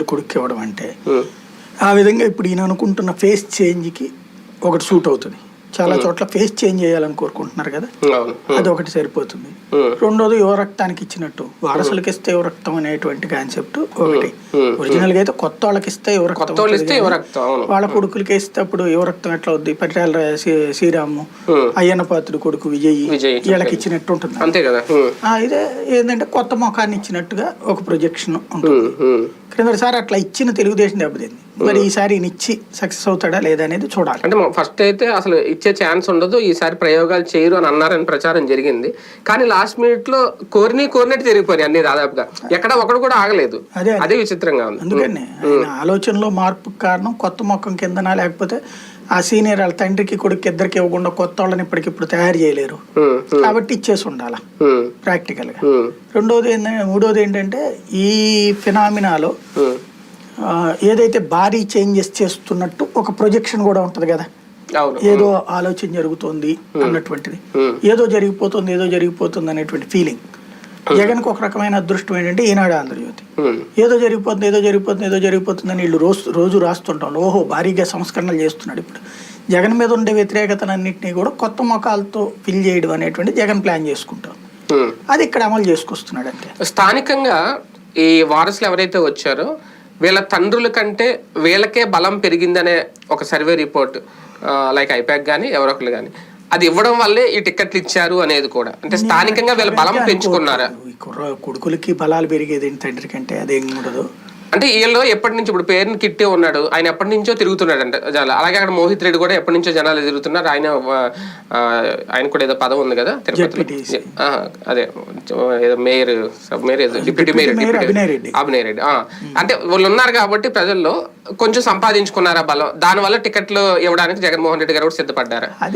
కొడుకు ఇవ్వడం అంటే ఆ విధంగా ఇప్పుడు ఈయన అనుకుంటున్న ఫేస్ చేంజ్కి ఒకటి సూట్ అవుతుంది. చాలా చోట్ల ఫేస్ చేంజ్ చేయాలని కోరుకుంటున్నారు కదా? అవును. అది ఒకటి సరిపోతుంది. ఉమ్, రెండోది యువ రక్తానికి ఇచ్చినట్టు. వారసులకు ఇస్తే యువ రక్తం అనేటువంటి కాన్సెప్ట్ ఒకటి. ఒరిజినల్గా అయితే కొత్త వాళ్ళకి ఇస్తే యువ రక్తం కొత్త వాళ్ళు కొడుకులకి ఇస్తే అప్పుడు యువ రక్తం ఎట్లా అవుద్ది? పట్టాల శ్రీరాము అయ్యన్న పాత్రుడు కొడుకు విజయ్. వీళ్ళకి ఇచ్చినట్టు ఉంటుంది. అంతే కదా? ఇదే ఏంటంటే కొత్త ముఖాన్ని ఇచ్చినట్టుగా ఒక ప్రొజెక్షన్ ఉంటుంది. క్రిందసారి అట్లా ఇచ్చిన తెలుగుదేశం దెబ్బతింది. మరి ఈసారి ఇచ్చి సక్సెస్ అవుతాడా లేదా అనేది చూడాలి. అంటే ఫస్ట్ అయితే అసలు ఇచ్చే ఛాన్స్ ఉండదు ఈసారి ప్రయోగాలు చేయరు అని అన్నారని ప్రచారం జరిగింది. కానీ లాస్ట్ మినిట్లో కోరిని కోరినట్టు జరిగిపోయి అన్ని దాదాపుగా. ఎక్కడ ఒకడు కూడా ఆగలేదు. అదే అదే. విచిత్రంగా ఉంది. అందుకని ఆలోచనలో మార్పుకు కారణం కొత్త మొక్కం కిందనా లేకపోతే ఆ సీనియర్ వాళ్ళ తండ్రికి కొడుకు ఇద్దరికి ఇవ్వకుండా కొత్త వాళ్ళని ఇప్పటికిప్పుడు తయారు చేయలేరు. కాబట్టి ఇచ్చేసి ఉండాల? ప్రాక్టికల్గా. రెండోది ఏంటంటే మూడోది ఏంటంటే ఈ ఫినామినాలో ఏదైతే భారీ చేంజెస్ చేస్తున్నట్టు ఒక ప్రొజెక్షన్ కూడా ఉంటది కదా. ఏదో ఆలోచన జరుగుతోంది అన్నటువంటిది. ఏదో జరిగిపోతుంది ఏదో జరిగిపోతుంది అనేటువంటి ఫీలింగ్ జగన్కి ఒక రకమైన అదృష్టం ఏంటంటే ఈనాడు ఆంధ్రజ్యోతి. ఏదో జరిగిపోతుంది ఏదో జరిగిపోతుంది ఏదో జరిగిపోతుంది అని వీళ్ళు రోజు రోజు రాస్తుంటాం. ఓహో భారీగా సంస్కరణలు చేస్తున్నాడు ఇప్పుడు. జగన్ మీద ఉండే వ్యతిరేకతలన్నింటినీ కూడా కొత్త మొఖాలతో ఫిల్ చేయడం అనేటువంటి జగన్ ప్లాన్ చేసుకుంటాం. అది ఇక్కడ అమలు చేసుకొస్తున్నాడు అంతే. స్థానికంగా ఈ వారసులు ఎవరైతే వచ్చారో వీళ్ళ తండ్రుల కంటే వీళ్ళకే బలం పెరిగిందనే ఒక సర్వే రిపోర్ట్ లైక్ ఐపాక్ కానీ ఎవరొకరు కానీ అది ఇవ్వడం వల్లే ఈ టికెట్లు ఇచ్చారు అనేది కూడా. అంటే స్థానికంగా వీళ్ళ బలం పెంచుకున్నారా? కొడుకులకి బలాలు పెరిగేది తండ్రి కంటే? అదేం ఉండదు. అంటే వీళ్ళు ఎప్పటి నుంచి ఇప్పుడు పేరుని కిట్టే ఉన్నాడు. ఆయన ఎప్పటి నుంచో తిరుగుతున్నాడు అంటే జనాలు అలాగే అక్కడ మోహిత్ రెడ్డి కూడా ఎప్పటి నుంచో జనాలు తిరుగుతున్నారు ఆయన ఆయన కూడా ఏదో పదం ఉంది కదా తిరుపతిలో. అదే ఏదో మేయర్ సబ్ మేయర్ ఏదో deputy mayor deputy Abhinay Reddy. అంటే వాళ్ళు ఉన్నారు కాబట్టి ప్రజల్లో కొంచెం సంపాదించుకున్నారా బలం. దానివల్ల టికెట్లు ఇవ్వడానికి జగన్మోహన్ రెడ్డి గారు కూడా సిద్ధపడ్డారా.